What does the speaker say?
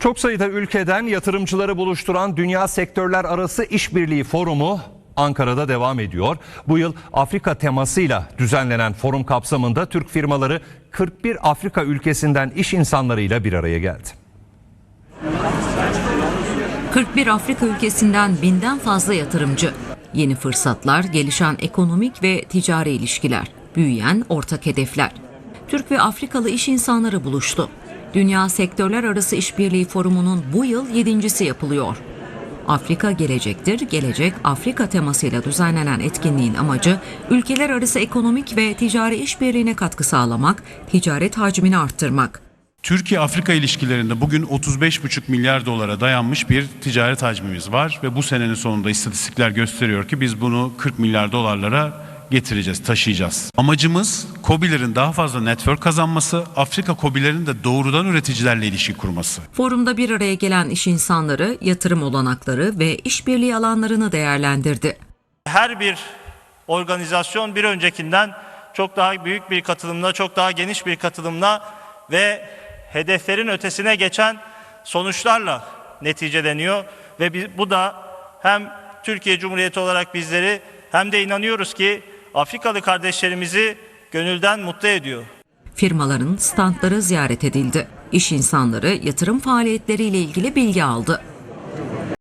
Çok sayıda ülkeden yatırımcıları buluşturan Dünya Sektörler Arası İşbirliği Forumu Ankara'da devam ediyor. Bu yıl Afrika temasıyla düzenlenen forum kapsamında Türk firmaları 41 Afrika ülkesinden iş insanlarıyla bir araya geldi. 41 Afrika ülkesinden binden fazla yatırımcı. Yeni fırsatlar, gelişen ekonomik ve ticari ilişkiler, büyüyen ortak hedefler. Türk ve Afrikalı iş insanları buluştu. Dünya Sektörler Arası İşbirliği Forumu'nun bu yıl yedincisi yapılıyor. Afrika gelecektir, gelecek Afrika temasıyla düzenlenen etkinliğin amacı ülkeler arası ekonomik ve ticari işbirliğine katkı sağlamak, ticaret hacmini arttırmak. Türkiye-Afrika ilişkilerinde bugün 35,5 milyar dolara dayanmış bir ticaret hacmimiz var ve bu senenin sonunda istatistikler gösteriyor ki biz bunu 40 milyar dolarlara getireceğiz, taşıyacağız. Amacımız KOBİ'lerin daha fazla network kazanması, Afrika KOBİ'lerin de doğrudan üreticilerle ilişki kurması. Forumda bir araya gelen iş insanları yatırım olanakları ve işbirliği alanlarını değerlendirdi. her bir organizasyon bir öncekinden çok daha büyük bir katılımla, çok daha geniş bir katılımla ve hedeflerin ötesine geçen sonuçlarla neticeleniyor ve bu da hem Türkiye Cumhuriyeti olarak bizleri hem de inanıyoruz ki Afrikalı kardeşlerimizi gönülden mutlu ediyor. Firmaların standları ziyaret edildi. İş insanları yatırım faaliyetleriyle ilgili bilgi aldı.